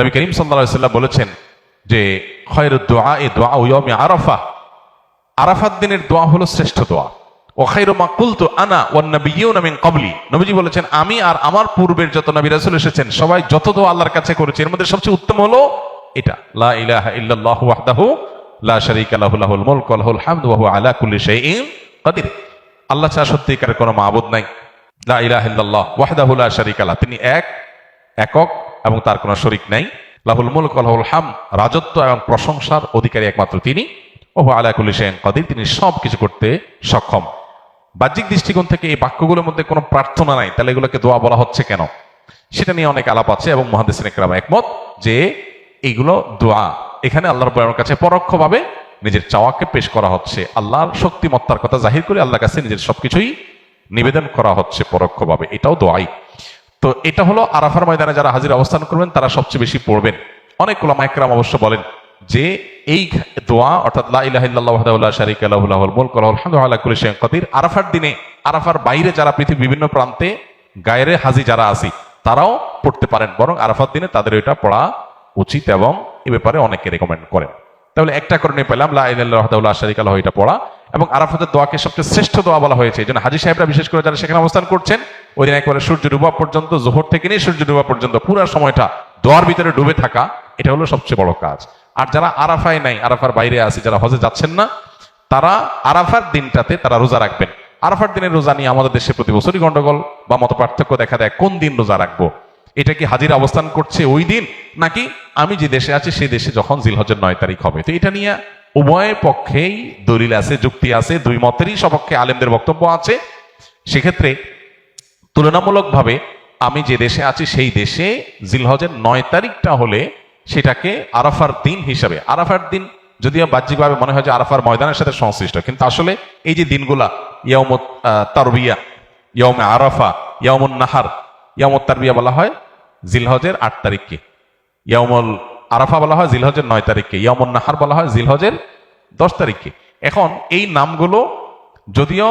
নবী করিম সাল্লাম বলেছেন যে আরাফাত দিনের দোয়া হলো শ্রেষ্ঠ দোয়া ও খাইরু মা কুলতু আনা মিন ক্বাবলি। নবীজি বলেছেন, আমি আর আমার পূর্বের যত নবী রাসূল এসেছেন, সবাই যত দোয়া আল্লাহর কাছে করেছে, এর মধ্যে সবচেয়ে উত্তম হলো এটা। লাহু আল্লাহ কোনো মাবুদ নাই। লা তিনি এক, একক এবং তার কোনো শরিক নাই। লাহুল মুলক ওয়া লাহুল হাম রাজত্ব এবং প্রশংসার অধিকারী একমাত্র তিনি। ও আলা কুল্লি শাইইন কাদির, তিনি সব কিছু করতে সক্ষম। বাহ্যিক দৃষ্টিকোণ থেকে এই বাক্যগুলোর মধ্যে কোনো প্রার্থনা নাই, তাহলে এগুলোকে দোয়া বলা হচ্ছে কেন? সেটা নিয়ে অনেক আলাপ আছে এবং মহাদেসিন একরাম একমত যে এইগুলো দোয়া। এখানে আল্লাহর বয়ানের কাছে পরোক্ষভাবে নিজের চাওয়াকে পেশ করা হচ্ছে। আল্লাহর শক্তিমত্তার কথা জাহির করে আল্লাহর কাছে নিজের সবকিছুই নিবেদন করা হচ্ছে পরোক্ষভাবে। এটাও দোয়াই। তো এটা হলো আরাফার ময়দানে যারা হাজির অবস্থান করবেন, তারা সবচেয়ে বেশি পড়বেন। অনেক ওলামা একরাম অবশ্য বলেন যে, এই দোয়া, অর্থাৎ লা ইলাহা ইল্লাল্লাহু ওয়াহদাহু লা শারীকা লাহু, লাহুল মুলকু ওয়া লাহুল হামদু ওয়া আলা কুল্লি শাইইন কাদির। আরাফার দিনে, আরাফার বাইরে যারা পৃথিবীর বিভিন্ন প্রান্তে গায়রে হাজি যারা আছি, তারাও পড়তে পারেন। বরং আরাফার দিনে তাদের এটা পড়া উচিত এবং এ ব্যাপারে অনেকে রেকমেন্ড করেন। তাহলে একটা করণীয় পেলাম, লা ইলাহা ইল্লাল্লাহু ওয়াহদাহু লা শারীকা এটা পড়া। এবং আরাফাতের দোয়াকে সবচেয়ে শ্রেষ্ঠ দোয়া বলা হয়েছে। যেন হাজি সাহেবরা, বিশেষ করে যারা সেখানে অবস্থান করছেন ওই দিন একবারে সূর্য ডুবা পর্যন্ত, জোহর থেকে নিয়ে সূর্য ডুবা পর্যন্ত, পুরো সময়টা দোয়ার ভিতরে ডুবে থাকা, এটা হলো সবচেয়ে বড় কাজ। আর যারা আরাফায় নাই, আরাফার বাইরে আছে, যারা হজে যাচ্ছেন না, তারা আরাফার দিনটাতে তারা রোজা রাখবেন। আরাফার দিনের রোজা নিয়ে আমাদের দেশে প্রতি বছরই গন্ডগোল বা মত পার্থক্য দেখা দেয়, কোন দিন রোজা রাখব? এটা কি হাজির অবস্থান করছে ওই দিন? নাকি আমি যে দেশে আছি সেই দেশে যখন জিলহজের নয় তারিখ হবে। তো এটা নিয়ে উভয় পক্ষেই দলিল আছে, যুক্তি আছে, দুই মতেরই সপক্ষে আলেমদের বক্তব্য আছে। সেক্ষেত্রে তুলনামূলকভাবে আমি যে দেশে আছি, সেই দেশে জিলহজের নয় তারিখটা হলে সেটাকে আরাফার দিন হিসাবে, আরাফার দিন যদিও বাহ্যিকভাবে মনে হয় যে আরাফার ময়দানের সাথে সংশ্লিষ্ট, কিন্তু আসলে এই যে দিনগুলা ইয়ামত তারবিয়া ইয়মে আরাফা ইয়ামুন নাহার ইয়ামত তারবিয়া বলা হয় জিলহজের আট তারিখকে। ইয়ামল আরাফা বলা হয় জিলহজের নয় তারিখকে ইয়ামুন নাহার বলা হয় জিলহজের দশ তারিখকে। এখন এই নামগুলো যদিও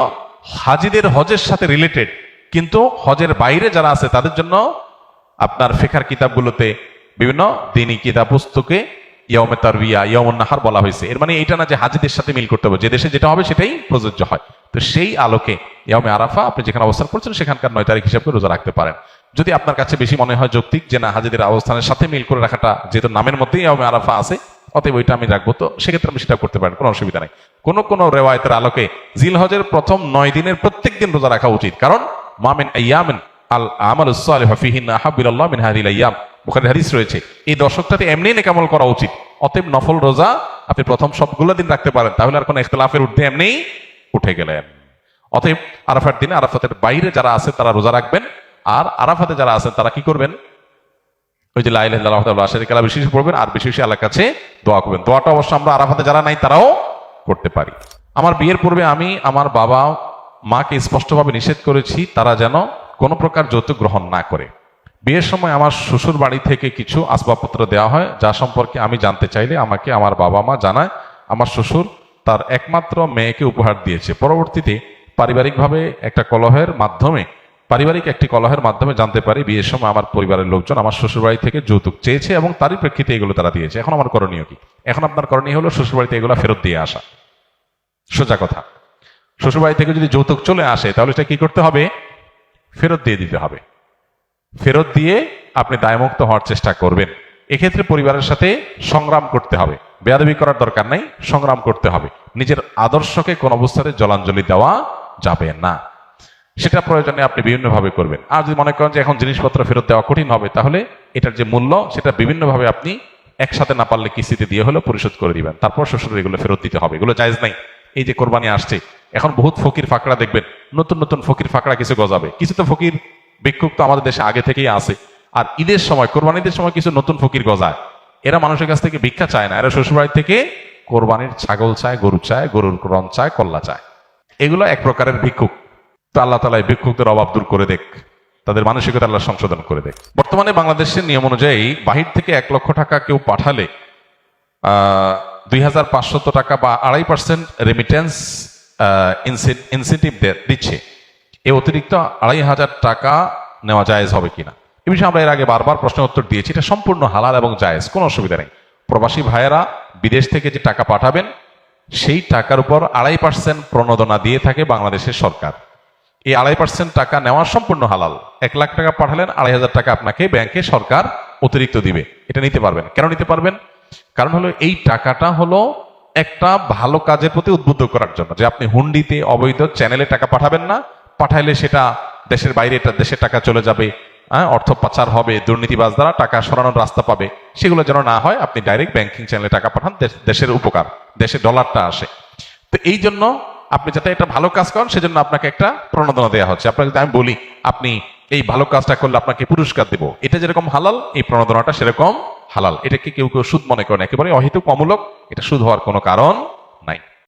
হাজিদের হজের সাথে রিলেটেড কিন্তু হজের বাইরে যারা আছে, তাদের জন্য আপনার ফেখার কিতাবগুলোতে বিভিন্ন দিনী কিতাব পুস্তকে ইয়মে তারবিয়া ইয়মন নাহার বলা হয়েছে। এর মানে এটা না যে হাজিদের সাথে মিল করতে হবে। যে দেশে যেটা হবে সেটাই প্রযোজ্য হয়। তো সেই আলোকে ইয়মে আরাফা, আপনি যেখানে অবস্থান করছেন, সেখানকার নয় তারিখ হিসাবে রোজা রাখতে পারেন। যদি আপনার কাছে বেশি মনে হয় যৌক্তিক যে না, হাজিদের অবস্থানের সাথে মিল করে রাখাটা যেহেতু নামের মধ্যেই ইয়মে আরাফা আছে, অতএব ওইটা আমি রাখব। তো সেক্ষেত্রে আমি সেটা করতে পারেন, কোনো অসুবিধা নেই। কোনো কোনো রেওয়ায়তের আলোকে জিল হজের প্রথম নয় দিনের প্রত্যেক দিন রোজা রাখা উচিত। কারণ মামিন আয়ামিন আল আমাল সালিহা ফিহিন আহাবিল্লাহ মিন হাদিল আয়াম বুখারীর হাদিস রয়েছে। এই দশকটাতে এমনি নেকামল করা উচিত। অতএব নফল রোজা আপনি প্রথম সবগুলো দিন রাখতে পারেন, তাহলে আর কোনো ইখতিলাফের ঊর্ধ্বে এমনি উঠে গেলেন। অতএব আরাফার দিনে আরাফাতের বাইরে যারা আছে তারা রোজা রাখবেন, আর আরাফাতে যারা আছেন তারা কি করবেন? ওই যে বেশি বেশি পড়বেন, আর বেশি বেশি আল্লাহর কাছে দোয়া করবেন। দোয়াটা অবশ্য আমরা আরাফাতে যারা নাই তারাও করতে পারি। আমার বিয়ের পূর্বে আমি, আমার বাবা মাকে স্পষ্টভাবে নিষেধ করেছি, তারা যেন কোনো প্রকার যৌতুক গ্রহণ না করে। বিয়ের সময় আমার শ্বশুর বাড়ি থেকে কিছু আসবাবপত্র দেওয়া হয়, যা সম্পর্কে আমি জানতে চাইলে আমাকে আমার বাবা মা জানায়, আমার শ্বশুর তার একমাত্র মেয়েকে উপহার দিয়েছে। পরবর্তীতে পারিবারিকভাবে একটা কলহের মাধ্যমে, পারিবারিক একটি কলহের মাধ্যমে জানতে পারি, বিয়ের সময় আমার পরিবারের লোকজন আমার শ্বশুরবাড়ি থেকে যৌতুক চেয়েছে এবং তারই প্রেক্ষিতে এগুলো তারা দিয়েছে। এখন আমার করণীয় কি? এখন আপনার করণীয় হলো শ্বশুরবাড়িতে এগুলো ফেরত দিয়ে আসা। সোজা কথা। শ্বশুরবাড়ি থেকে যদি যৌতুক চলে আসে, তাহলে সেটা কি করতে হবে? ফেরত দিয়ে দিতে হবে। ফেরত দিয়ে আপনি দায়মুক্ত হওয়ার চেষ্টা করবেন। এক্ষেত্রে পরিবারের সাথে সংগ্রাম করতে হবে। বেয়াদবি করার দরকার নাই, সংগ্রাম করতে হবে। নিজের আদর্শকে কোন অবস্থাতে জলাঞ্জলি দেওয়া যাবে না। সেটা প্রয়োজনে আপনি বিভিন্নভাবে করবেন। আর যদি মনে করেন যে এখন জিনিসপত্র ফেরত দেওয়া কঠিন হবে, তাহলে এটার যে মূল্য, সেটা বিভিন্নভাবে আপনি একসাথে না পারলে কিস্তিতে দিয়ে হলেও পরিশোধ করে দিবেন। তারপর শ্বশুর এগুলো ফেরত দিতে হবে। এগুলো জায়জ নাই। এই যে কোরবানি আসছে এখন বহুত ফকির ফাঁকড়া দেখবেন, নতুন নতুন ফকির ফাঁকড়া কিছু গজাবে। কিছু তো ফকির ভিক্ষুক তো আমাদের দেশে আগে থেকেই আছে। আর ঈদের সময়, কোরবানিদের সময় কিছু নতুন ফকির গজায়। এরা মানুষের কাছ থেকে ভিক্ষা চায় না, এরা শ্বশুরবাড়ি থেকে কোরবানির ছাগল চায়, গরু চায়, গরুর রন চায়, কল্লা চায়। এগুলো এক প্রকারের ভিক্ষুক। তো আল্লাহ তালা ভিক্ষুকদের অভাব দূর করে দেখ। তাদের মানসিকতা আল্লাহ সংশোধন করে দেখ। বর্তমানে বাংলাদেশের নিয়ম অনুযায়ী বাহির থেকে এক লক্ষ টাকা কেউ পাঠালে দুই হাজার পাঁচশত টাকা বা আড়াই পার্সেন্ট রেমিটেন্স ইনসেন্টিভ দিচ্ছে। এই অতিরিক্ত আড়াই হাজার টাকা নেওয়া জায়েজ হবে কিনা? এ বিষয়ে আমরা এর আগে বারবার প্রশ্ন উত্তর দিয়েছি। এটা সম্পূর্ণ হালাল এবং জায়েজ, কোনো অসুবিধা নেই। প্রবাসী ভাইয়েরা বিদেশ থেকে যে টাকা পাঠাবেন, সেই টাকার উপর আড়াই পার্সেন্ট প্রণোদনা দিয়ে থাকে বাংলাদেশের সরকার। এই আড়াই পার্সেন্ট টাকা নেওয়া সম্পূর্ণ হালাল। এক লাখ টাকা পাঠালেন, আড়াই হাজার টাকা আপনাকে ব্যাংকে সরকার অতিরিক্ত দিবে। এটা নিতে পারবেন। কেন নিতে পারবেন? কারণ হলো এই টাকাটা হলো একটা ভালো কাজের প্রতি উদ্বুদ্ধ করার জন্য। যে আপনি হুন্ডিতে অবৈধ চ্যানেলে টাকা পাঠাবেন না, পাঠাইলে সেটা দেশের বাইরে, এটা দেশের টাকা চলে যাবে হ্যাঁ অর্থ পাচার হবে, দুর্নীতিবাজ দ্বারা টাকা সরানোর রাস্তা পাবে। সেগুলো যেন না হয়, আপনি ডাইরেক্ট ব্যাংকিং চ্যানেলে টাকা পাঠান দেশের উপকার, দেশে ডলারটা আসে। তো এই জন্য আপনি যাতে একটা ভালো কাজ করেন, সেজন্য আপনাকে একটা প্রণোদনা দেওয়া হচ্ছে। আপনাকে যদি আমি বলি, আপনি এই ভালো কাজটা করলে আপনাকে পুরস্কার দেব, এটা যেরকম হালাল, এই প্রণোদনাটা সেরকম হালাল। এটাকে কেউ কেউ সুদ মনে করেন। একেবারে অহিতুক অমূলক। এটা সুদ হওয়ার কোনো কারণ